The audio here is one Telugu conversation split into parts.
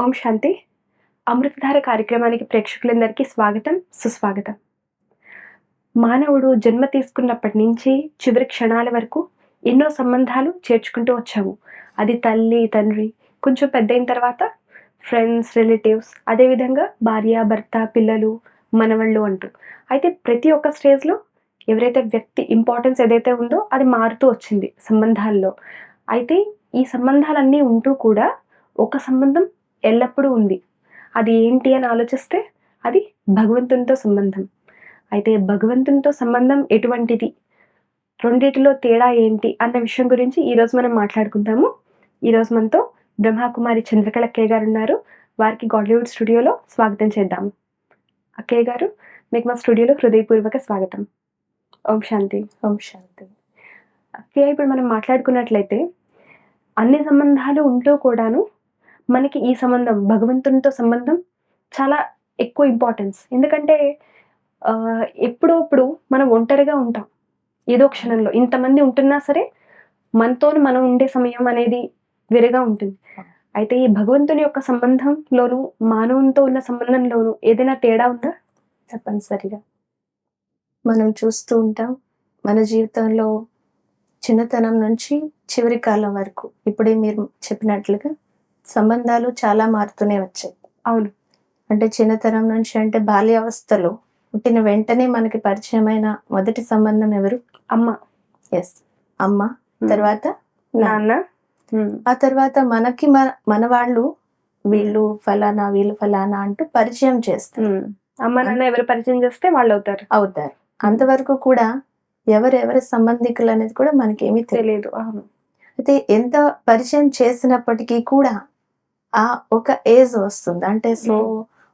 ఓం శాంతి. అమృతధార కార్యక్రమానికి ప్రేక్షకులందరికీ స్వాగతం సుస్వాగతం. మానవుడు జన్మ తీసుకున్నప్పటి నుంచి చివరి క్షణాల వరకు ఎన్నో సంబంధాలు చేర్చుకుంటూ వచ్చాము. అది తల్లి తండ్రి కొంచెం పెద్ద అయిన తర్వాత ఫ్రెండ్స్ రిలేటివ్స్ అదేవిధంగా భార్య భర్త పిల్లలు మనవళ్ళు అంటూ. అయితే ప్రతి ఒక్క స్టేజ్లో ఎవరైతే వ్యక్తి ఇంపార్టెన్స్ ఏదైతే ఉందో అది మారుతూ వచ్చింది సంబంధాల్లో. అయితే ఈ సంబంధాలన్నీ ఉంటూ కూడా ఒక సంబంధం ఎల్లప్పుడూ ఉంది. అది ఏంటి అని ఆలోచిస్తే అది భగవంతునితో సంబంధం. అయితే భగవంతునితో సంబంధం ఎటువంటిది? రెండిటిలో తేడా ఏంటి అన్న విషయం గురించి ఈరోజు మనం మాట్లాడుకుందాము. ఈరోజు మనతో బ్రహ్మకుమారి చంద్రకళ అక్కయ్య గారు ఉన్నారు. వారికి గాడ్లీవుడ్ స్టూడియోలో స్వాగతం చేద్దాం. అక్కయ్య గారు మీకు మా స్టూడియోలో హృదయపూర్వక స్వాగతం. ఓం శాంతి. ఓం శాంతి. అక్కయ్య ఇప్పుడు మనం మాట్లాడుకున్నట్లయితే అన్ని సంబంధాలు ఉంటూ కూడాను మనకి ఈ సంబంధం భగవంతునితో సంబంధం చాలా ఎక్కువ ఇంపార్టెన్స్ ఎందుకంటే ఎప్పుడప్పుడు ఎప్పుడో మనం ఒంటరిగా ఉంటాం. ఏదో క్షణంలో. ఇంతమంది ఉంటున్నా సరే మనతో మనం ఉండే సమయం అనేది వేరేగా ఉంటుంది. అయితే ఈ భగవంతుని యొక్క సంబంధంలోను మానవునితో ఉన్న సంబంధంలోను ఏదైనా తేడా ఉందా? తప్పనిసరిగా మనం చూస్తూ ఉంటాం మన జీవితంలో చిన్నతనం నుంచి చివరి కాలం వరకు. ఇప్పుడే మీరు చెప్పినట్లుగా సంబంధాలు చాలా మారుతూనే వచ్చాయి. అవును. అంటే చిన్నతనం నుంచి అంటే బాల్యావస్థలో పుట్టిన వెంటనే మనకి పరిచయమైన మొదటి సంబంధం ఎవరు? అమ్మ. ఎస్ అమ్మ తర్వాత నాన్న. ఉమ్, ఆ తర్వాత మనకి మన మన వాళ్ళు వీళ్ళు ఫలానా వీళ్ళు ఫలానా అంటూ పరిచయం చేస్తారు. ఉమ్. అమ్మ నాన్న ఎవరు పరిచయం చేస్తే వాళ్ళు అవుతారు. అవుతారు. అంతవరకు కూడా ఎవరెవరి సంబంధికులు అనేది కూడా మనకేమీ తెలియదు అవును. అయితే ఎంత పరిచయం చేసినప్పటికీ కూడా ఆ ఒక ఏజ్ వస్తుంది అంటే సో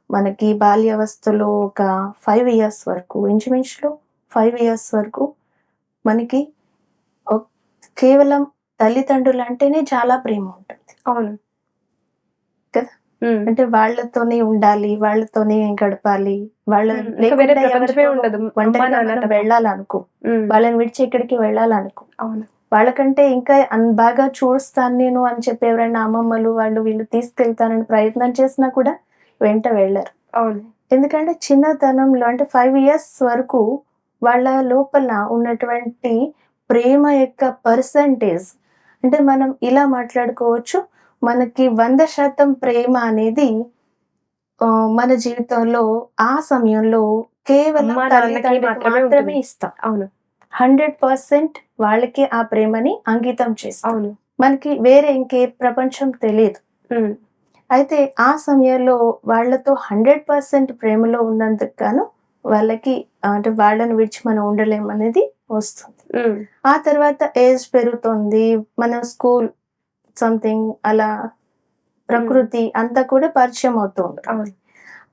మనకి బాల్యావస్థలో ఒక ఫైవ్ ఇయర్స్ వరకు ఇంచుమించులో ఫైవ్ ఇయర్స్ వరకు మనకి కేవలం తల్లిదండ్రులు అంటేనే చాలా ప్రేమ ఉంటుంది అవును కదా? ఉమ్. అంటే వాళ్ళతోనే ఉండాలి వాళ్ళతోనే గడపాలి వాళ్ళ తప్ప. వెళ్ళాలనుకో. వాళ్ళని విడిచి ఎక్కడికి వెళ్ళాలనుకో అవును వాళ్ళకంటే ఇంకా అన్- బాగా చూస్తాను నేను అని చెప్పి ఎవరైనా అమ్మమ్మలు వాళ్ళు వీళ్ళు తీసుకెళ్తానని ప్రయత్నం చేసినా కూడా వెంట వెళ్ళరు. అవును. ఎందుకంటే చిన్నతనంలో అంటే ఫైవ్ ఇయర్స్ వరకు వాళ్ళ లోపల ఉన్నటువంటి ప్రేమ యొక్క పర్సంటేజ్ అంటే మనం ఇలా మాట్లాడుకోవచ్చు మనకి వంద శాతం ప్రేమ అనేది మన జీవితంలో ఆ సమయంలో కేవలం మాత్రమే. ఇస్తాం అవును. హండ్రెడ్ పర్సెంట్ వాళ్ళకి ఆ ప్రేమని అంకితం చేస్తాం అవును. మనకి వేరే ఇంకే ప్రపంచం తెలియదు. అయితే ఆ సమయంలో వాళ్ళతో హండ్రెడ్ పర్సెంట్ ప్రేమలో ఉన్నందుకు గాను వాళ్ళకి అంటే వాళ్ళని విడిచి మనం ఉండలేం అనేది వస్తుంది. ఆ తర్వాత ఏజ్ పెరుగుతుంది. మన స్కూల్ సంథింగ్ అలా ప్రకృతి అంతా కూడా పరిచయం అవుతుంది అవును.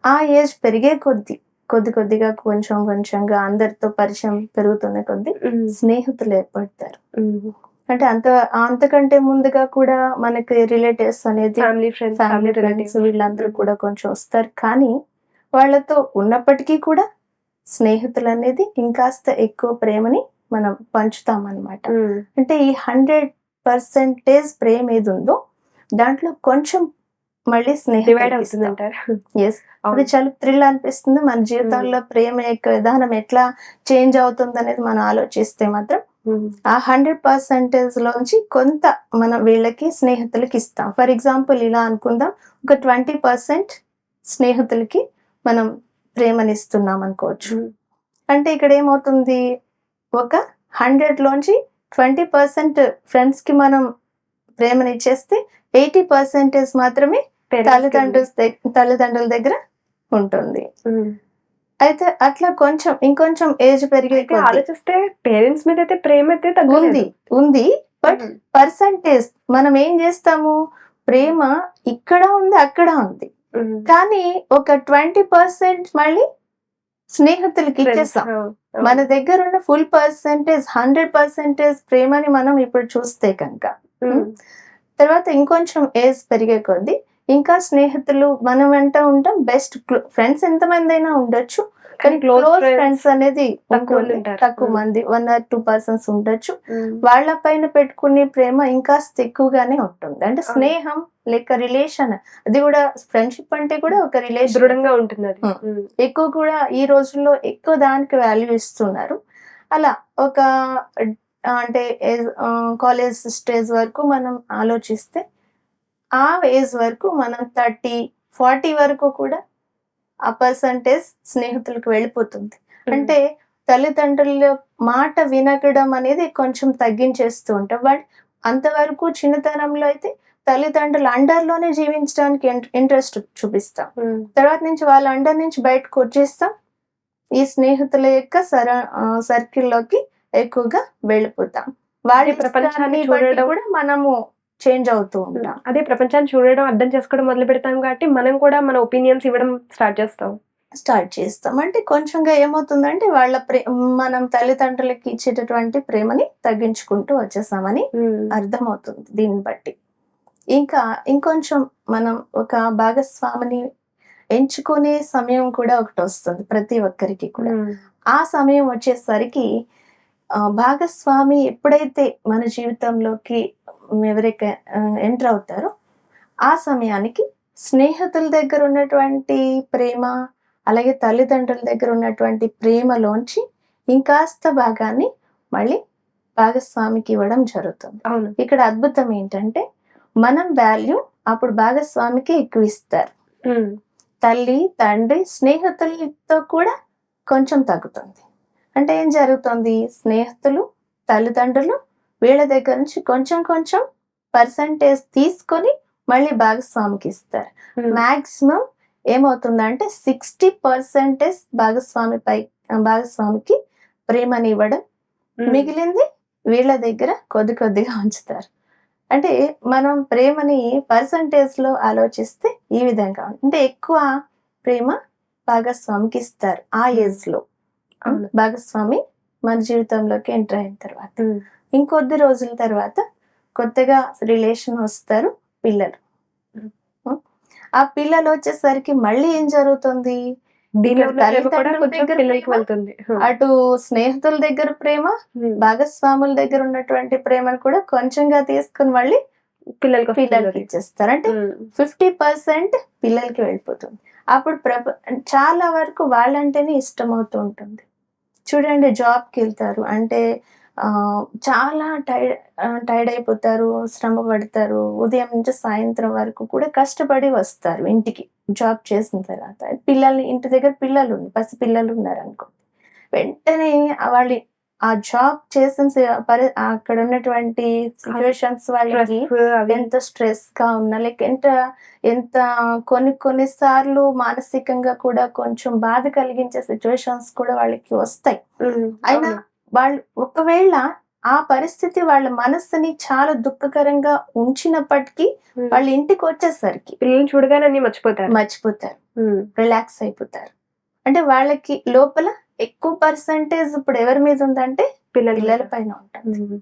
ఆ ఏజ్ పెరిగే కొద్ది కొద్ది కొద్దిగా కొంచెం కొంచెంగా అందరితో పరిచయం పెరుగుతున్న కొద్ది. స్నేహితులు ఏర్పడతారు. అంటే అంత అంతకంటే ముందుగా కూడా మనకి రిలేటివ్స్ అనేది ఫ్యామిలీ ఫ్రెండ్స్ ఫ్యామిలీ ఫ్రెండ్స్ వీళ్ళందరూ కూడా కొంచెం వస్తారు కానీ వాళ్ళతో ఉన్నప్పటికీ కూడా స్నేహితులు అనేది ఇంకాస్త ఎక్కువ ప్రేమని మనం పంచుతాం అన్నమాట ఉమ్. అంటే ఈ హండ్రెడ్ పర్సెంటేజ్ ప్రేమ ఏది ఉందో దాంట్లో కొంచెం మళ్ళీ అంటారు ఎస్ అది చాలా థ్రిల్ అనిపిస్తుంది. మన జీవితంలో ప్రేమ యొక్క విధానం ఎట్లా చేంజ్ అవుతుంది అనేది మనం ఆలోచిస్తే మాత్రం ఉమ్. ఆ హండ్రెడ్ పర్సెంటేజ్ లోంచి కొంత మనం వీళ్ళకి స్నేహితులకి ఇస్తాం. ఫర్ ఎగ్జాంపుల్ ఇలా అనుకుందాం. ఒక ట్వంటీ పర్సెంట్ స్నేహితులకి మనం ప్రేమనిస్తున్నాం అనుకోవచ్చు. ఉమ్. అంటే ఇక్కడ ఏమవుతుంది? ఒక హండ్రెడ్ లోంచి ట్వంటీ పర్సెంట్ ఫ్రెండ్స్కి మనం ప్రేమనిచ్చేస్తే ఎయిటీ పర్సెంటేజ్ మాత్రమే తల్లిదండ్రుల తల్లిదండ్రుల దగ్గర ఉంటుంది. అయితే అట్లా కొంచెం ఇంకొంచెం ఏజ్ పెరిగే ఆలోచిస్తే పేరెంట్స్ మీద అయితే ప్రేమ అయితే ఉంది ఉంది బట్. పర్సంటేజ్ మనం ఏం చేస్తాము ప్రేమ ఇక్కడ ఉంది అక్కడ ఉంది. కానీ ఒక ట్వంటీ పర్సెంట్ మళ్ళీ స్నేహితులకి. ఇచ్చేస్తాం. మన దగ్గర ఉన్న ఫుల్ పర్సంటేజ్ హండ్రెడ్ పర్సెంటేజ్ ప్రేమని మనం ఇప్పుడు చూస్తే కనుక. తర్వాత ఇంకొంచెం ఏజ్ పెరిగే కొద్దీ ఇంకా స్నేహితులు మనం వెంట ఉంటాం బెస్ట్ ఫ్రెండ్స్ ఎంతమంది అయినా ఉండొచ్చు కానీ క్లోజ్ ఫ్రెండ్స్ అనేది తక్కువ మంది ఉంటుంది. ఉంటారు. తక్కువ Mm. మంది వన్ ఆర్ టూ పర్సన్స్ ఉండొచ్చు ఉమ్, వాళ్ళ పైన పెట్టుకునే ప్రేమ ఇంకా ఎక్కువగానే ఉంటుంది అంటే. స్నేహం లేక రిలేషన్ అది కూడా ఫ్రెండ్షిప్ అంటే కూడా ఒక రిలేషన్ దృఢంగా ఉంటుంది. ఉమ్, ఎక్కువ కూడా ఈ రోజుల్లో ఎక్కువ దానికి వాల్యూ ఇస్తున్నారు అలా ఒక అంటే కాలేజ్ స్టేజ్ వరకు మనం ఆలోచిస్తే ఆ ఏజ్ వరకు మనం థర్టీ ఫార్టీ వరకు కూడా ఆ పర్సంటేజ్ స్నేహితులకు వెళ్ళిపోతుంది. అంటే తల్లిదండ్రుల మాట వినగడం అనేది కొంచెం తగ్గించేస్తూ ఉంటాం. బట్ అంతవరకు చిన్నతనంలో అయితే తల్లిదండ్రుల అండర్లోనే జీవించడానికి ఇంట్రెస్ట్ చూపిస్తాం. తర్వాత నుంచి వాళ్ళ అండర్ నుంచి బయటకు వచ్చేస్తాం. ఈ స్నేహితుల యొక్క సర సర్కిల్లోకి ఎక్కువగా వెళ్ళిపోతాం. వాళ్ళ ఈ ప్రపంచాన్ని కూడా మనము చేంజ్ అవుతూ ఉంటాం. అదే ప్రపంచాన్ని చూడడం అర్థం చేసుకోవడం మొదలు పెడతాం కాబట్టి మనం కూడా మన ఒపీనియన్స్ ఇవ్వడం స్టార్ట్ చేస్తాం. స్టార్ట్ చేస్తాం. అంటే కొంచెంగా ఏమవుతుందంటే వాళ్ళ ప్రే మనం తల్లిదండ్రులకి ఇచ్చేటటువంటి ప్రేమని తగ్గించుకుంటూ వచ్చేసామని ఉమ్, అర్థమవుతుంది దీన్ని బట్టి. ఇంకా ఇంకొంచెం మనం ఒక భాగస్వామిని ఎంచుకునే సమయం కూడా ఒకటి వస్తుంది ప్రతి ఒక్కరికి కూడా. ఉమ్, ఆ సమయం వచ్చేసరికి భాగస్వామి ఎప్పుడైతే మన జీవితంలోకి ఎవరైతే ఎంటర్ అవుతారో ఆ సమయానికి స్నేహితుల దగ్గర ఉన్నటువంటి ప్రేమ అలాగే తల్లిదండ్రుల దగ్గర ఉన్నటువంటి ప్రేమలోంచి ఇంకాస్త భాగాన్ని మళ్ళీ భాగస్వామికి ఇవ్వడం జరుగుతుంది. అవును. ఇక్కడ అద్భుతం ఏంటంటే మనం వాల్యూ అప్పుడు భాగస్వామికి ఎక్కువ ఇస్తారు. తల్లి తండ్రి స్నేహితులతో కూడా కొంచెం తగ్గుతుంది. అంటే ఏం జరుగుతుంది? స్నేహితులు తల్లిదండ్రులు వీళ్ళ దగ్గర నుంచి కొంచెం కొంచెం పర్సంటేజ్ తీసుకొని మళ్ళీ భాగస్వామికి ఇస్తారు. మాక్సిమం ఏమవుతుందంటే సిక్స్టీ పర్సెంటేజ్ భాగస్వామి పై భాగస్వామికి ప్రేమని ఇవ్వడం. ఉమ్, మిగిలింది వీళ్ళ దగ్గర కొద్ది కొద్దిగా ఉంచుతారు. అంటే మనం ప్రేమని పర్సంటేజ్లో ఆలోచిస్తే ఈ విధంగా. అంటే ఎక్కువ ప్రేమ భాగస్వామికి ఇస్తారు ఆ ఏజ్లో. అవును. భాగస్వామి మన జీవితంలోకి ఎంటర్ అయిన తర్వాత. ఇంకొద్ది రోజుల తర్వాత కొత్తగా రిలేషన్ వస్తారు పిల్లలు? ఆ పిల్లలు వచ్చేసరికి మళ్ళీ ఏం జరుగుతుంది? అటు స్నేహితుల దగ్గర ప్రేమ భాగస్వాముల దగ్గర ఉన్నటువంటి ప్రేమను కూడా కొంచెంగా తీసుకుని మళ్ళీ పిల్లలకి పిల్లలకి. ఇచ్చేస్తారు. అంటే ఫిఫ్టీ పర్సెంట్ పిల్లలకి వెళ్ళిపోతుంది. అప్పుడు ప్రప చాలా వరకు వాళ్ళంటేనే ఇష్టం అవుతూ ఉంటుంది. చూడండి జాబ్కి వెళ్తారు. అంటే చాలా టైర్డ్ టైర్డ్ అయిపోతారు శ్రమ పడతారు. ఉదయం నుంచి సాయంత్రం వరకు కూడా కష్టపడి వస్తారు ఇంటికి జాబ్ చేసిన తర్వాత. పిల్లల్ని ఇంటి దగ్గర పిల్లలు ఉన్నారు పసి పిల్లలు ఉన్నారు వెంటనే వాళ్ళు ఆ జాబ్ చేసిన పరి అక్కడ ఉన్నటువంటి సిచ్యువేషన్స్ వాళ్ళకి ఎంత స్ట్రెస్గా ఉన్నా లైక్ ఎంత ఎంత కొన్ని కొన్ని సార్లు మానసికంగా కూడా కొంచెం బాధ కలిగించే సిచ్యువేషన్స్ కూడా వాళ్ళకి వస్తాయి. అయినా. వాళ్ళు ఒకవేళ ఆ పరిస్థితి వాళ్ళ మనస్సుని చాలా దుఃఖకరంగా ఉంచినప్పటికీ వాళ్ళ ఇంటికి వచ్చేసరికి పిల్లల్ని చూడగానే అన్ని మర్చిపోతారు. మర్చిపోతారు రిలాక్స్ అయిపోతారు. అంటే వాళ్ళకి లోపల ఎక్కువ పర్సంటేజ్ ఇప్పుడు ఎవరి మీద ఉందంటే పిల్లల పిల్లల. పైన ఉంటుంది.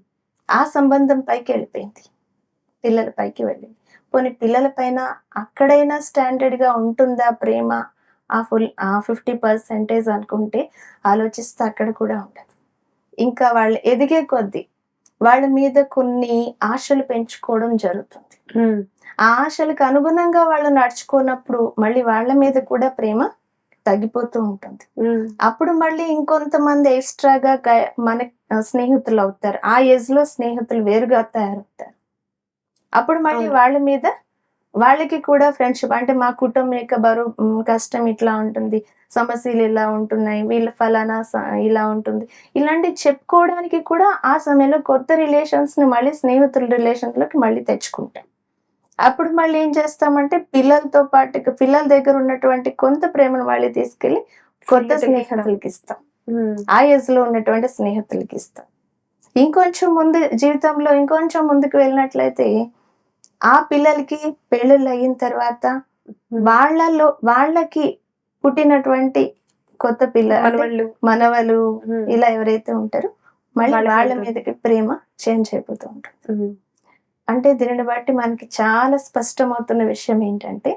ఆ సంబంధం పైకి వెళ్ళిపోయింది. పిల్లల పైకి వెళ్ళింది. పోనీ పిల్లల పైన అక్కడైనా స్టాండర్డ్గా ఉంటుందా ప్రేమ? ఆ ఫుల్ ఆ ఫిఫ్టీ పర్సెంటేజ్ అనుకుంటే ఆలోచిస్తే అక్కడ కూడా ఉండదు. ఇంకా వాళ్ళు ఎదిగే కొద్దీ వాళ్ళ మీద కొన్ని ఆశలు పెంచుకోవడం జరుగుతుంది. ఆ ఆశలకు అనుగుణంగా వాళ్ళు నడుచుకున్నప్పుడు మళ్ళీ వాళ్ళ మీద కూడా ప్రేమ తగ్గిపోతూ ఉంటుంది. అప్పుడు మళ్ళీ ఇంకొంతమంది ఎక్స్ట్రాగా మన స్నేహితులు అవుతారు. ఆ ఏజ్లో స్నేహితులు వేరుగా తయారవుతారు. అప్పుడు మళ్ళీ. వాళ్ళ మీద వాళ్ళకి కూడా ఫ్రెండ్షిప్ అంటే మా కుటుంబం యొక్క బరువు కష్టం ఇట్లా ఉంటుంది. సమస్యలు ఇలా ఉంటున్నాయి వీళ్ళ ఫలానా ఇలా ఉంటుంది. ఇలాంటి చెప్పుకోవడానికి కూడా ఆ సమయంలో కొత్త రిలేషన్స్ని మళ్ళీ స్నేహితుల రిలేషన్లోకి మళ్ళీ తెచ్చుకుంటాం. అప్పుడు మళ్ళీ ఏం చేస్తామంటే పిల్లలతో పాటు పిల్లల దగ్గర ఉన్నటువంటి కొంత ప్రేమను మళ్ళీ తీసుకెళ్ళి కొత్త స్నేహితులకి ఇస్తాం. ఆ ఏజ్లో ఉన్నటువంటి స్నేహితులకి ఇస్తాం. ఇంకొంచెం ముందు జీవితంలో ఇంకొంచెం ముందుకు వెళ్ళినట్లయితే ఆ పిల్లలకి పెళ్ళిళ్ళు అయిన తర్వాత వాళ్ళలో వాళ్ళకి పుట్టినటువంటి కొత్త పిల్ల అంటే మనవళ్ళు. మనవలు ఇలా ఎవరైతే ఉంటారో మళ్ళీ వాళ్ళ. మీదకి ప్రేమ చేంజ్ అయిపోతూ ఉంటుంది. అంటే దీనిని బట్టి మనకి చాలా స్పష్టమవుతున్న విషయం ఏంటంటే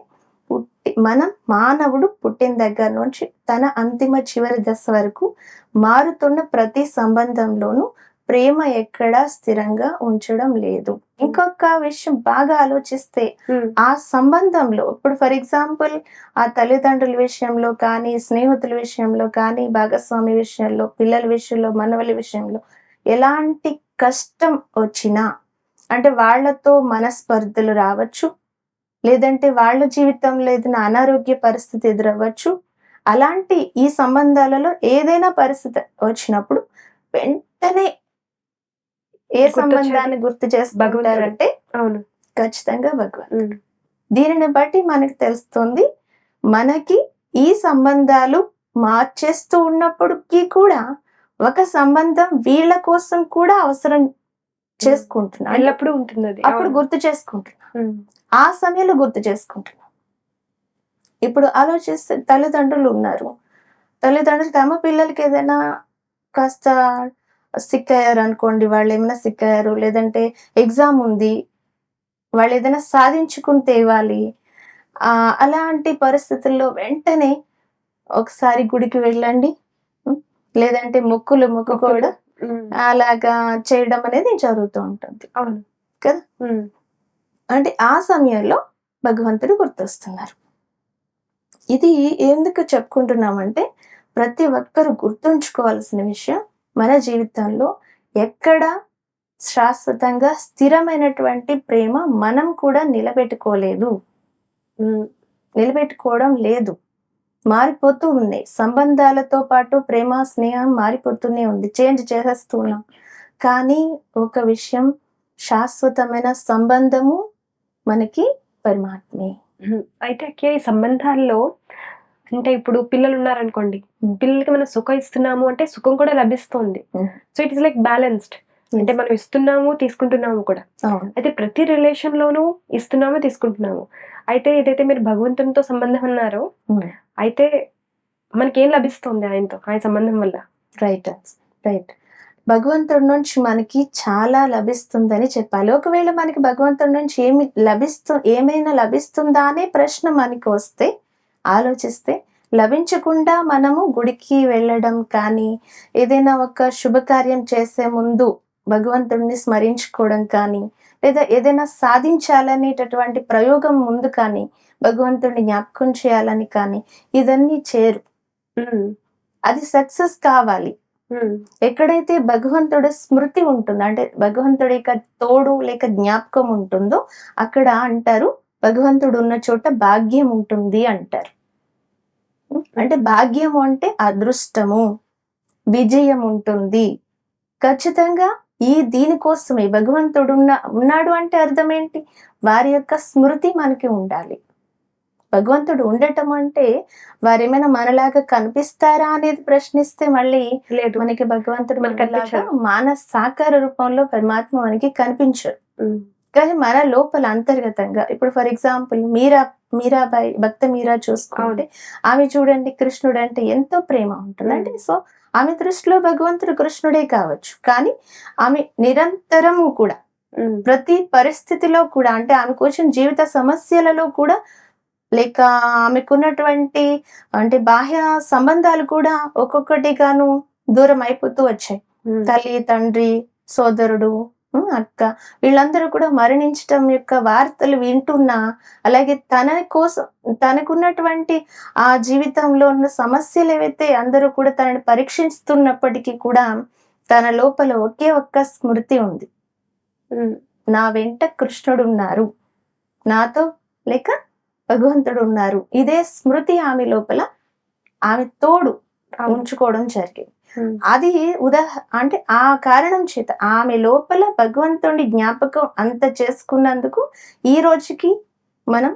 పుట్టి మనం మానవుడు పుట్టిన దగ్గర నుంచి తన అంతిమ చివరి దశ వరకు మారుతున్న ప్రతి సంబంధంలోనూ ప్రేమ ఎక్కడా స్థిరంగా ఉంచడం లేదు. ఇంకొక విషయం బాగా ఆలోచిస్తే ఉమ్, ఆ సంబంధంలో ఇప్పుడు ఫర్ ఎగ్జాంపుల్ ఆ తల్లిదండ్రుల విషయంలో కానీ స్నేహితుల విషయంలో కానీ భాగస్వామి విషయంలో పిల్లల విషయంలో మనవల విషయంలో ఎలాంటి కష్టం వచ్చినా అంటే వాళ్ళతో మనస్పర్ధలు రావచ్చు లేదంటే వాళ్ళ జీవితంలో ఏదైనా అనారోగ్య పరిస్థితి ఎదురవ్వచ్చు. అలాంటి ఈ సంబంధాలలో ఏదైనా పరిస్థితి వచ్చినప్పుడు వెంటనే ఏ సంబంధాన్ని గుర్తు చేసుకుంటారంటే అవును. ఖచ్చితంగా భగవాన్ ఉమ్, దీనిని బట్టి మనకి తెలుస్తుంది మనకి ఈ సంబంధాలు మార్చేస్తూ ఉన్నప్పటికీ కూడా ఒక సంబంధం వీళ్ళ కోసం కూడా అవసరం చేసుకుంటున్నా. ఎల్లప్పుడూ ఉంటుంది అప్పుడు. గుర్తు చేసుకుంటున్నా. ఆ సమయంలో గుర్తు చేసుకుంటున్నా. ఇప్పుడు ఆలోచిస్తే తల్లిదండ్రులు ఉన్నారు. తల్లిదండ్రులు తమ పిల్లలకి ఏదైనా కాస్త సిక్ అయ్యారు అనుకోండి వాళ్ళు ఏమైనా సిక్ అయ్యారు లేదంటే ఎగ్జామ్ ఉంది వాళ్ళు ఏదైనా సాధించుకుని తేవాలి ఆ, అలాంటి పరిస్థితుల్లో వెంటనే ఒకసారి గుడికి వెళ్ళండి? లేదంటే మొక్కులు మొక్కుకోవడం ఉమ్, అలాగా చేయడం అనేది జరుగుతూ ఉంటుంది. అవును. కదా? అంటే ఆ సమయంలో భగవంతుడు గుర్తొస్తున్నారు. ఇది ఎందుకు చెప్పుకుంటున్నామంటే ప్రతి ఒక్కరు గుర్తుంచుకోవాల్సిన విషయం మన జీవితంలో ఎక్కడ శాశ్వతంగా స్థిరమైనటువంటి ప్రేమ మనం కూడా నిలబెట్టుకోలేదు. నిలబెట్టుకోవడం లేదు. మారిపోతూ ఉన్నాయి. సంబంధాలతో పాటు ప్రేమ స్నేహం మారిపోతూనే ఉంది. చేంజ్ చేసేస్తున్నాం. కానీ ఒక విషయం శాశ్వతమైన సంబంధము మనకి పరమాత్మే. అయితే సంబంధాల్లో అంటే ఇప్పుడు పిల్లలు ఉన్నారనుకోండి. పిల్లలకి మనం సుఖం ఇస్తున్నాము అంటే సుఖం కూడా లభిస్తుంది. So it is like balanced అంటే మనం ఇస్తున్నాము తీసుకుంటున్నాము కూడా. అయితే ప్రతి రిలేషన్ లోనూ ఇస్తున్నాము తీసుకుంటున్నాము. అయితే ఏదైతే మీరు భగవంతునితో సంబంధం అన్నారో ఉమ్. అయితే మనకేం లభిస్తుంది ఆయనతో ఆయన సంబంధం వల్ల? రైట్ రైట్ భగవంతుడి నుంచి మనకి చాలా లభిస్తుందని చెప్పాలి. ఒకవేళ మనకి భగవంతుడి నుంచి ఏమి లభిస్తు ఏమైనా లభిస్తుందా అనే ప్రశ్న మనకి వస్తే ఆలోచిస్తే లభించకుండా మనము గుడికి వెళ్ళడం కానీ ఏదైనా ఒక శుభకార్యం చేసే ముందు భగవంతుడిని స్మరించుకోవడం కానీ లేదా ఏదైనా సాధించాలనేటటువంటి ప్రయోగం ముందు కానీ భగవంతుడిని జ్ఞాపకం చేయాలని కానీ ఇదన్నీ చేరు. అది సక్సెస్ కావాలి. ఎక్కడైతే భగవంతుడి స్మృతి ఉంటుందో అంటే భగవంతుడి యొక్క తోడు లేక జ్ఞాపకం ఉంటుందో అక్కడ అంటారు భగవంతుడు ఉన్న చోట భాగ్యం ఉంటుంది అంటారు. అంటే భాగ్యము అంటే అదృష్టము విజయం ఉంటుంది. ఖచ్చితంగా ఈ దీనికోసమే భగవంతుడు ఉన్న ఉన్నాడు అంటే అర్థం ఏంటి వారి యొక్క స్మృతి మనకి ఉండాలి. భగవంతుడు ఉండటం అంటే వారేమైనా మనలాగా కనిపిస్తారా అనేది ప్రశ్నిస్తే మళ్ళీ లేదు. మనకి భగవంతుడు మనకి కనిపించరు. మాన సాకార రూపంలో పరమాత్మ మనకి కనిపించరు కానీ మన లోపల అంతర్గతంగా ఇప్పుడు ఫర్ ఎగ్జాంపుల్ మీరా మీరాబాయి భక్త మీరా చూసుకుంటే ఆమె చూడండి కృష్ణుడు అంటే ఎంతో ప్రేమ ఉంటుంది. అంటే సో ఆమె దృష్టిలో భగవంతుడు కృష్ణుడే కావచ్చు. కానీ ఆమె నిరంతరము కూడా ప్రతి పరిస్థితిలో కూడా అంటే ఆమెకు వచ్చిన జీవిత సమస్యలలో కూడా లేక ఆమెకున్నటువంటి అంటే బాహ్య సంబంధాలు కూడా ఒక్కొక్కటిగాను దూరం అయిపోతూ వచ్చాయి తల్లి తండ్రి సోదరుడు అక్క. వీళ్ళందరూ కూడా మరణించటం యొక్క వార్తలు వింటున్నా అలాగే తన కోసం తనకున్నటువంటి ఆ జీవితంలో ఉన్న సమస్యలు ఏవైతే అందరూ కూడా తనని పరీక్షిస్తున్నప్పటికీ కూడా తన లోపల ఒకే ఒక్క స్మృతి ఉంది. నా వెంట కృష్ణుడు ఉన్నారు నాతో లేక భగవంతుడు ఉన్నారు ఇదే స్మృతి ఆమె లోపల ఆమె తోడు. ఉంచుకోవడం జరిగింది. అది ఉదాహ అంటే ఆ కారణం చేత ఆమె లోపల భగవంతుడి జ్ఞాపకం అంత చేసుకున్నందుకు ఈ రోజుకి మనం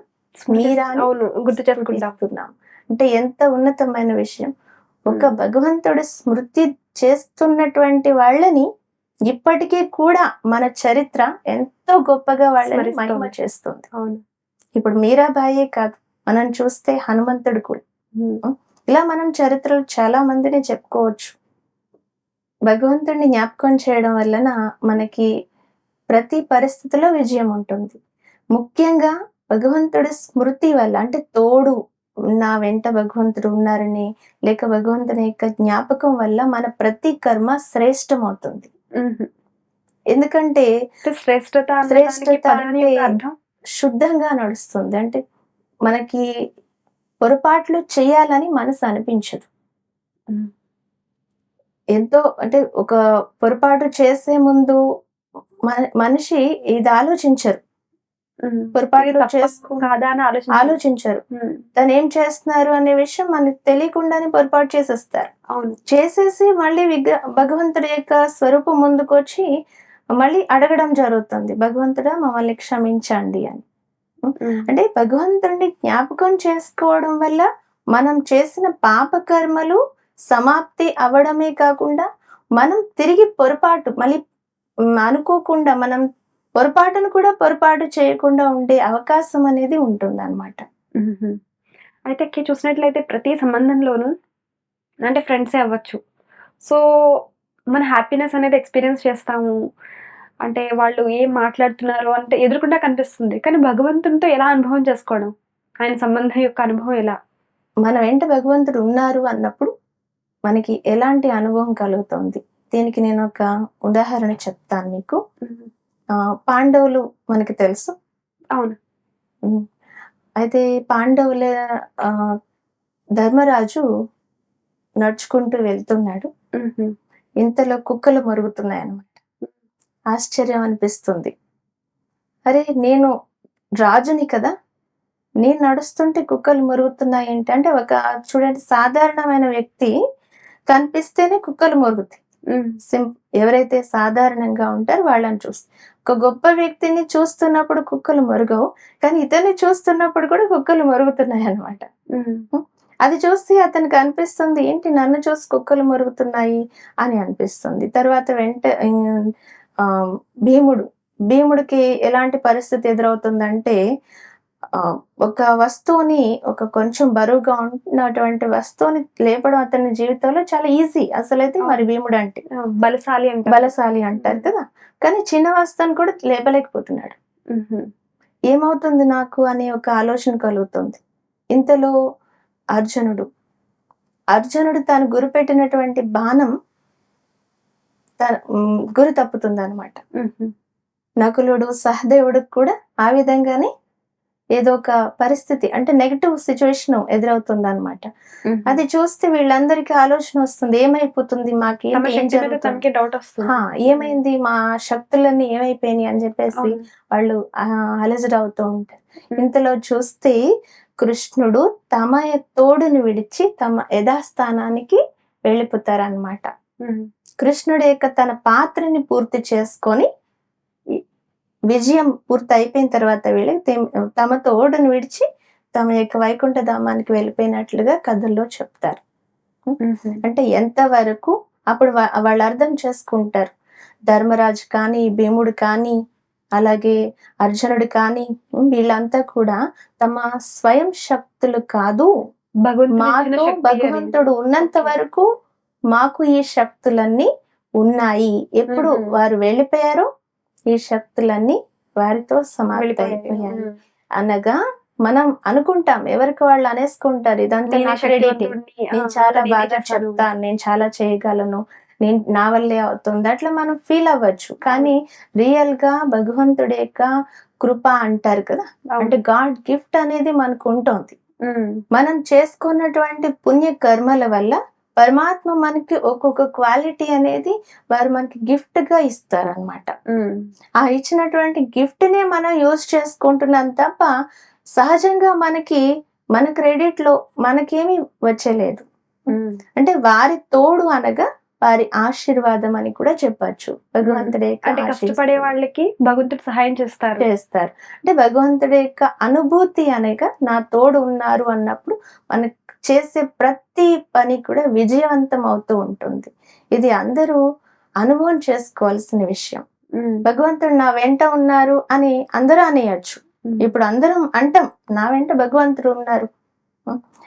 అవును గుర్తు చేసుకుంటాం. స్మృతిస్తున్నాం అంటే ఎంత ఉన్నతమైన విషయం. ఒక. భగవంతుడి స్మృతి చేస్తున్నటువంటి వాళ్ళని ఇప్పటికీ కూడా మన చరిత్ర ఎంతో గొప్పగా వాళ్ళని. మహిమ చేస్తుంది. అవును. ఇప్పుడు మీరాబాయే కాదు మనం చూస్తే హనుమంతుడు కూడా. ఇలా మనం చరిత్రలు చాలా మందిని చెప్పుకోవచ్చు. భగవంతుడిని జ్ఞాపకం చేయడం వలన మనకి ప్రతి పరిస్థితిలో విజయం ఉంటుంది. ముఖ్యంగా భగవంతుడి స్మృతి వల్ల అంటే తోడు నా వెంట భగవంతుడు ఉన్నారని లేక భగవంతుని యొక్క జ్ఞాపకం వల్ల మన ప్రతి కర్మ శ్రేష్టం అవుతుంది. ఎందుకంటే శ్రేష్టత శ్రేష్టత అంటే- శుద్ధంగా నడుస్తుంది. అంటే మనకి పొరపాట్లు చేయాలని మనసు అనిపించదు. ఎంతో అంటే ఒక పొరపాటు చేసే ముందు మన- మనిషి ఇది ఆలోచించరు. పొరపాటు ఇది తప్ప చేసుకో కాదా అని ఆలోచన ఆలోచించరు. తను ఏం చేస్తున్నారు అనే విషయం మనకి తెలియకుండానే పొరపాటు చేసేస్తారు. అవును. చేసేసి మళ్ళీ విగ్ర భగవంతుడి యొక్క స్వరూపం ముందుకు వచ్చి మళ్ళీ అడగడం జరుగుతుంది. భగవంతుడా మమ్మల్ని క్షమించండి అని. అంటే భగవంతుడిని జ్ఞాపకం చేసుకోవడం వల్ల మనం చేసిన పాప కర్మలు సమాప్తి అవడమే కాకుండా మనం తిరిగి పొరపాటు మళ్ళీ అనుకోకుండా మనం పొరపాటును కూడా పొరపాటు చేయకుండా ఉండే అవకాశం అనేది ఉంటుంది అనమాట. అయితే ఇక్కడ చూసినట్లయితే ప్రతి సంబంధంలోనూ అంటే ఫ్రెండ్సే అవ్వచ్చు. సో మన హ్యాపీనెస్ అనేది ఎక్స్పీరియన్స్ చేస్తాము. అంటే వాళ్ళు ఏం మాట్లాడుతున్నారు అంటే ఎదురుకుండా కనిపిస్తుంది. కానీ భగవంతునితో ఎలా అనుభవం చేసుకోవడం? ఆయన సంబంధం యొక్క అనుభవం ఎలా? మన వెంట భగవంతుడు ఉన్నారు అన్నప్పుడు మనకి ఎలాంటి అనుభవం కలుగుతుంది? దీనికి నేను ఒక ఉదాహరణ చెప్తాను మీకు. ఆ, పాండవులు మనకి తెలుసు? అవును. అయితే పాండవుల ఆ, ధర్మరాజు నడుచుకుంటూ వెళ్తున్నాడు. ఇంతలో కుక్కలు మరుగుతున్నాయి అన్నమాట ఆశ్చర్యం అనిపిస్తుంది. అరే నేను రాజుని కదా? నేను నడుస్తుంటే కుక్కలు మరుగుతున్నాయి ఏంటి అంటే ఒక చూడండి సాధారణమైన వ్యక్తి కనిపిస్తేనే కుక్కలు మరుగుతాయి మ్మ్. సిం ఎవరైతే సాధారణంగా ఉంటారో వాళ్ళని చూస్తే ఒక గొప్ప వ్యక్తిని చూస్తున్నప్పుడు కుక్కలు మరుగవు కానీ ఇతన్ని చూస్తున్నప్పుడు కూడా కుక్కలు మరుగుతున్నాయి అన్నమాట మ్మ్. అది చూస్తే అతనికి అనిపిస్తుంది ఏంటి నన్ను చూసి కుక్కలు మరుగుతున్నాయి అని అనిపిస్తుంది. తర్వాత వెంట భీముడు. భీముడికి ఎలాంటి పరిస్థితి ఎదురవుతుందంటే ఒక వస్తువుని ఒక కొంచెం బరువుగా ఉన్నటువంటి వస్తువుని లేపడం అతని జీవితంలో చాలా ఈజీ. అసలైతే మరి భీముడు అంటే. బలశాలి అంటే బలశాలి అంటారు కదా. కానీ చిన్న వస్తువుని కూడా లేపలేకపోతున్నాడు. ఏమవుతుంది నాకు అనే ఒక ఆలోచన కలుగుతుంది. ఇంతలో అర్జునుడు అర్జునుడు తాను గురి పెట్టినటువంటి బాణం తన గురి తప్పుతుంది అనమాట. నకులుడు సహదేవుడికి కూడా ఆ విధంగానే ఏదో ఒక పరిస్థితి అంటే నెగటివ్ సిచ్యువేషన్ ఎదురవుతుంది అనమాట. అది చూస్తే వీళ్ళందరికీ ఆలోచన వస్తుంది ఏమైపోతుంది మాకి ఏమైంది మా శక్తులన్నీ ఏమైపోయినాయి అని చెప్పేసి. వాళ్ళు అలజడ్ అవుతూ ఉంటారు. ఇంతలో చూస్తే కృష్ణుడు తమ తోడుని విడిచి తమ యథాస్థానానికి వెళ్ళిపోతారన్నమాట మ్మ్. కృష్ణుడు యొక్క తన పాత్రని పూర్తి చేసుకొని విజయం పూర్తి అయిపోయిన తర్వాత వీళ్ళు తెమ్- తోడుని విడిచి తమ యొక్క వైకుంఠ ధామానికి వెళ్ళిపోయినట్లుగా కథల్లో చెప్తారు. అంటే ఎంతవరకు అప్పుడు వాళ్ళు అర్థం చేసుకుంటారు ధర్మరాజు కానీ భీముడు కానీ అలాగే అర్జునుడు కానీ వీళ్ళంతా కూడా తమ స్వయం శక్తులు కాదు మాతో. భగవంతుడు ఉన్నంత వరకు మాకు ఈ శక్తులన్నీ ఉన్నాయి ఎప్పుడు. వారు వెళ్ళిపోయారో ఈ శక్తులన్నీ వారితో సమాప్తి. అయిపోయాయి. అనగా మనం అనుకుంటాం ఎవరికి వాళ్ళు అనేసుకుంటారు ఇదంతా నేనే నా క్రెడిట్ నేను చాలా బాగా. చెప్తాను నేను చాలా చేయగలను నేను నా వల్లే అవుతుంది అట్లా మనం ఫీల్ అవ్వచ్చు కానీ రియల్గా భగవంతుడి యొక్క కృప అంటారు కదా. అంటే గాడ్ గిఫ్ట్ అనేది మనకు ఉంటుంది. మనం చేసుకున్నటువంటి పుణ్య కర్మల వల్ల పరమాత్మ మనకి ఒక్కొక్క క్వాలిటీ అనేది వారు మనకి గిఫ్ట్గా ఇస్తారనమాట. ఆ ఇచ్చినటువంటి గిఫ్ట్ నే మనం యూజ్ చేసుకుంటున్నాం తప్ప సహజంగా మనకి మన క్రెడిట్లో మనకేమీ వచ్చలేదు. అంటే వారి తోడు అనగా వారి ఆశీర్వాదం అని కూడా చెప్పచ్చు. భగవంతుడి యొక్క అంటే కష్టపడే వాళ్ళకి భగవంతుడు సహాయం చేస్తారు. చేస్తారు. అంటే భగవంతుడి యొక్క అనుభూతి అనగా నా తోడు ఉన్నారు అన్నప్పుడు మనకు చేసే ప్రతి పని కూడా విజయవంతం అవుతూ ఉంటుంది. ఇది అందరూ అనుభవం చేసుకోవాల్సిన విషయం. భగవంతుడు నా వెంట ఉన్నారు అని అందరూ అనేయచ్చు. ఇప్పుడు అందరం అంటాం నా వెంట భగవంతుడు ఉన్నారు?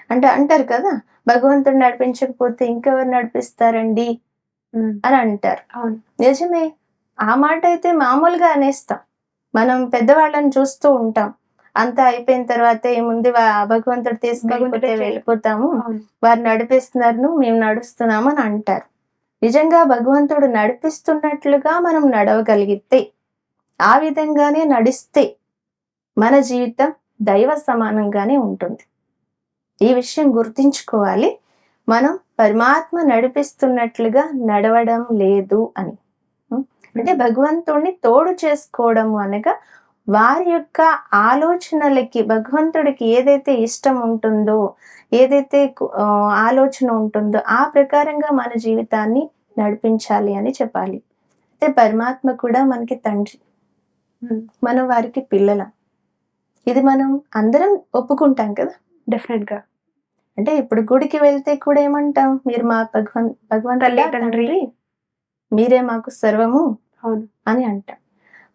అంటే అంటారు కదా భగవంతుడు నడిపించకపోతే ఇంకెవరు నడిపిస్తారండి. అని అంటారు. అవును. నిజమే ఆ మాట అయితే మామూలుగా అనేస్తాం. మనం పెద్దవాళ్ళని చూస్తూ ఉంటాం. అంతా అయిపోయిన తర్వాత ఏముంది భగవంతుడు తీసుకెళ్ళిపోతే చే- వెళ్ళిపోతాము. వారు నడిపిస్తున్నారు మేము నడుస్తున్నాము అని అంటారు. నిజంగా భగవంతుడు నడిపిస్తున్నట్లుగా మనం నడవగలిగితే ఆ విధంగానే నడిస్తే మన జీవితం దైవ సమానంగానే ఉంటుంది. ఈ విషయం గుర్తించుకోవాలి. మనం పరమాత్మ నడిపిస్తున్నట్లుగా నడవడం లేదు అని? అంటే భగవంతుడిని తోడు చేసుకోవడము అనగా వారి యొక్క ఆలోచనలకి భగవంతుడికి ఏదైతే ఇష్టం ఉంటుందో ఏదైతే ఆలోచన ఉంటుందో ఆ ప్రకారంగా మన జీవితాన్ని నడిపించాలి అని చెప్పాలి. అయితే పరమాత్మ కూడా మనకి తండ్రి. మనం వారికి పిల్లలం. ఇది మనం అందరం ఒప్పుకుంటాం కదా? డెఫినెట్గా అంటే ఇప్పుడు గుడికి వెళ్తే కూడా ఏమంటాం? మీరు మా భగవన్ భగవంతుడా మీరే మాకు సర్వము అని అంటాం.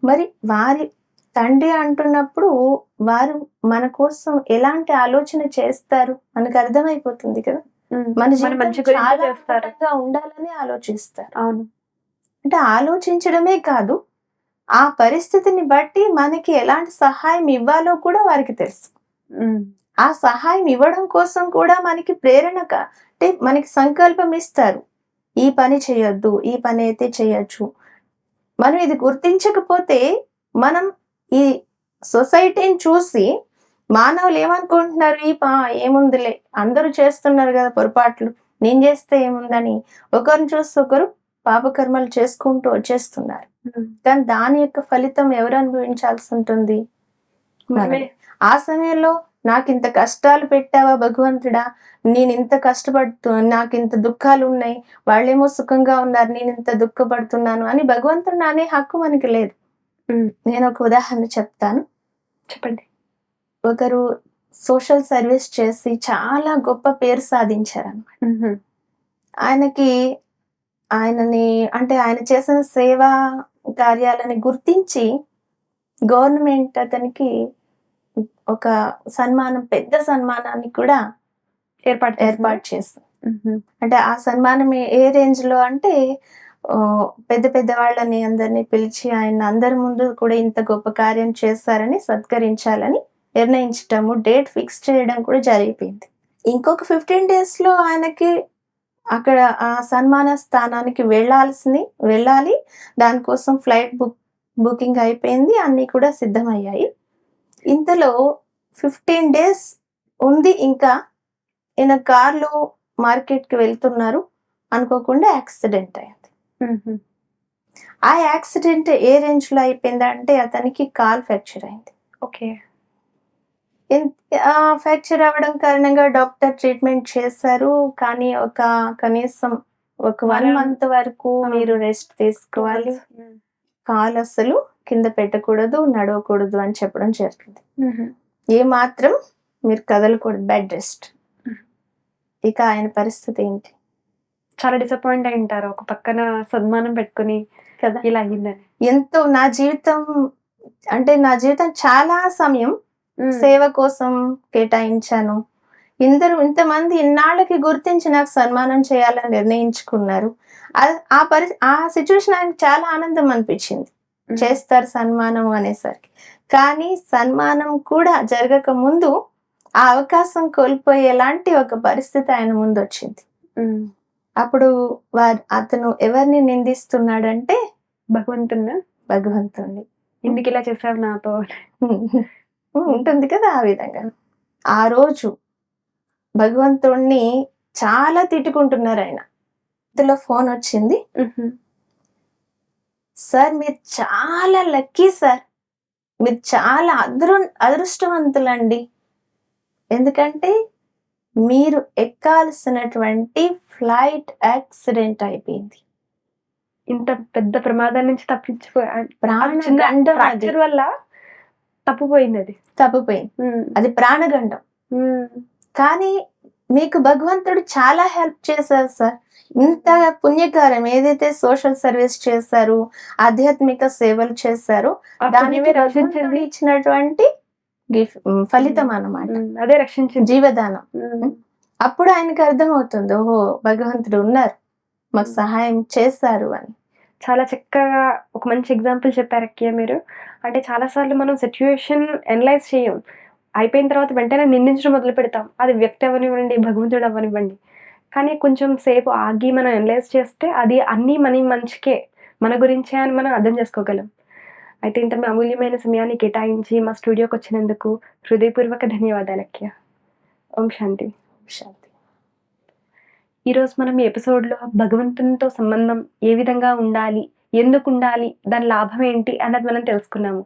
మరి వారి తండ్రి అంటున్నప్పుడు వారు మన కోసం ఎలాంటి ఆలోచన చేస్తారు? మనకు అర్థమైపోతుంది కదా. మన మన మంచి జీవితం గురించి చాలా చేస్తారు. ఉన్నతంగా ఉండాలని ఆలోచిస్తారు. అవును. అంటే ఆలోచించడమే కాదు ఆ పరిస్థితిని బట్టి మనకి ఎలాంటి సహాయం ఇవ్వాలో కూడా వారికి తెలుసు. ఆ సహాయం ఇవ్వడం కోసం కూడా మనకి ప్రేరణ అంటే మనకి సంకల్పం ఇస్తారు. ఈ పని చేయొద్దు ఈ పని అయితే చేయొచ్చు. మనం ఇది గుర్తించకపోతే మనం ఈ సొసైటీని చూసి మానవులు ఏమనుకుంటున్నారు? ఈ పా ఏముందిలే అందరూ చేస్తున్నారు కదా పొరపాట్లు నేను చేస్తే ఏముందని. ఒకరిని చూసి ఒకరు పాపకర్మలు చేసుకుంటూ వచ్చేస్తున్నారు. కానీ దాని యొక్క ఫలితం ఎవరు అనుభవించాల్సి ఉంటుంది? ఆ సమయంలో నాకు ఇంత కష్టాలు పెట్టావా భగవంతుడా? నేను ఇంత కష్టపడుతూ నాకు ఇంత దుఃఖాలు ఉన్నాయి. వాళ్ళేమో సుఖంగా ఉన్నారు నేను ఇంత దుఃఖపడుతున్నాను అని భగవంతుడు అనే హక్కు మనకి లేదు. నేను ఒక ఉదాహరణ చెప్తాను చెప్పండి ఒకరు సోషల్ సర్వీస్ చేసి చాలా గొప్ప పేరు సాధించారు ఉహు. ఆయనకి ఆయనని అంటే ఆయన చేసిన సేవా కార్యాలని గుర్తించి గవర్నమెంట్ అతనికి ఒక సన్మానం పెద్ద సన్మానాన్ని కూడా ఏర్పాటు? ఏర్పాటు ఉహు. అంటే ఆ సన్మానం ఏ- రేంజ్లో అంటే పెద్ద పెద్ద వాళ్ళని అందరినీ పిలిచి ఆయన అందరి ముందు కూడా ఇంత గొప్ప కార్యం చేస్తారని సత్కరించాలని నిర్ణయించటము డేట్ ఫిక్స్ చేయడం కూడా జరిగిపోయింది. ఇంకొక ఫిఫ్టీన్ డేస్లో ఆయనకి అక్కడ ఆ సన్మాన స్థానానికి వెళ్ళాల్సింది వెళ్ళాలి. దానికోసం ఫ్లైట్ బుక్ బుకింగ్ అయిపోయింది అన్నీ కూడా సిద్ధమయ్యాయి. ఇంతలో ఫిఫ్టీన్ డేస్ ఉంది ఇంకా. ఈయన కార్లో మార్కెట్కి వెళ్తున్నారు. అనుకోకుండా యాక్సిడెంట్ అయింది. ఆ యాక్సిడెంట్ ఏ రేంజ్లో అయిపోయిందంటే అతనికి కాల్ ఫ్రాక్చర్ అయింది ఓకే ఫ్రాక్చర్ అవ్వడం కారణంగా డాక్టర్ ట్రీట్మెంట్ చేశారు కానీ ఒక కనీసం ఒక వన్ మంత్ వరకు. మీరు రెస్ట్ తీసుకోవాలి. కాలు అసలు కింద పెట్టకూడదు నడవకూడదు అని చెప్పడం జరిగింది. ఏ మాత్రం మీరు కదలకూడదు బెడ్ రెస్ట్. ఇక ఆయన పరిస్థితి ఏంటి చాలా డిసప్పాయింట్ అయి ఉంటారు. ఒక పక్కన సన్మానం పెట్టుకుని కదా. ఇలా అయ్యిందని. ఎంతో నా జీవితం అంటే నా జీవితం చాలా సమయం. సేవ కోసం కేటాయించాను. ఇందరు ఇంతమంది ఇన్నాళ్ళకి గుర్తించి నాకు సన్మానం చేయాలని నిర్ణయించుకున్నారు. ఆ- పరి ఆ సిచ్యువేషన్ ఆయనకు చాలా ఆనందం అనిపించింది. చేస్తారు సన్మానం అనేసరికి. కానీ సన్మానం కూడా జరగక ముందు ఆ అవకాశం కోల్పోయేలాంటి ఒక పరిస్థితి ఆయన ముందు వచ్చింది. అప్పుడు వారు అతను ఎవరిని నిందిస్తున్నాడంటే? భగవంతున్నా భగవంతుణ్ణి. ఎందుకు ఇలా చేసావు నాతో? ఉంటుంది కదా ఆ విధంగా. ఆ రోజు భగవంతుణ్ణి చాలా తిట్టుకుంటున్నారు ఆయన. ఇందులో ఫోన్ వచ్చింది. సార్ మీరు చాలా లక్కీ సార్. మీరు చాలా అదృ అదృష్టవంతులండి. ఎందుకంటే మీరు ఎక్కాల్సినటువంటి ఫ్లైట్ యాక్సిడెంట్ అయిపోయింది. ఇంత పెద్ద ప్రమాదం నుంచి ప్రాణగండం ఫ్రాక్చర్ వల్ల తప్పిపోయింది అది. తప్పిపోయింది. అది ప్రాణగండం. కానీ మీకు భగవంతుడు చాలా హెల్ప్ చేశారు సార్. ఇంత పుణ్యకారం ఏదైతే సోషల్ సర్వీస్ చేశారు ఆధ్యాత్మిక సేవలు చేశారు భగవంతుడు రక్షించింది. ఇచ్చినటువంటి ఫలితం అన్నమాట ఉమ్. అదే రక్షించింది జీవదానం. అప్పుడు ఆయనకి అర్థమవుతుంది ఓహో భగవంతుడు ఉన్నారు మాకు సహాయం చేస్తారు అని చాలా చక్కగా ఒక మంచి ఎగ్జాంపుల్ చెప్పారు అక్కయ్య మీరు. అంటే చాలా సార్లు మనం సిట్యుయేషన్ అనలైజ్ చేయం. అయిపోయిన తర్వాత వెంటనే నిందించడం మొదలుపెడతాం. అది వ్యక్తి అవ్వనివ్వండి, భగవంతుడు అవ్వనివ్వండి. కానీ కొంచెం సేపు ఆగి మనం అనలైజ్ చేస్తే అది అన్నీ మన మంచికే. మన గురించే అని మనం అర్థం చేసుకోగలం. అయితే ఇంత మీ అమూల్యమైన సమయాన్ని కేటాయించి మా స్టూడియోకొచ్చినందుకు హృదయపూర్వక ధన్యవాదాలు అక్కయ్య. ఓం శాంతి. శాంతి. ఈరోజు మనం ఈ ఎపిసోడ్‌లో భగవంతునితో సంబంధం ఏ విధంగా ఉండాలి? ఎందుకుండాలి? దాని లాభం ఏంటి? అన్నది మనం తెలుసుకున్నాము.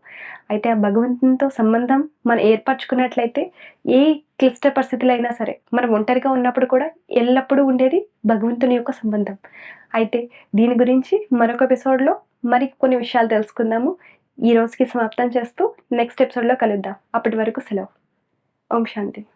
అయితే ఆ భగవంతునితో సంబంధం మనం ఏర్పరచుకున్నట్లయితే ఏ క్లిష్ట పరిస్థితులు అయినా సరే, మనం ఒంటరిగా ఉన్నప్పుడు కూడా ఎల్లప్పుడూ ఉండేది భగవంతుని యొక్క సంబంధం. అయితే దీని గురించి మరొక ఎపిసోడ్‌లో మరి కొన్ని విషయాలు తెలుసుకుందాము. ఈ రోజుకి సమాప్తం చేస్తూ నెక్స్ట్ ఎపిసోడ్‌లో కలుద్దాం. అప్పటి వరకు సెలవు. ఓం శాంతి.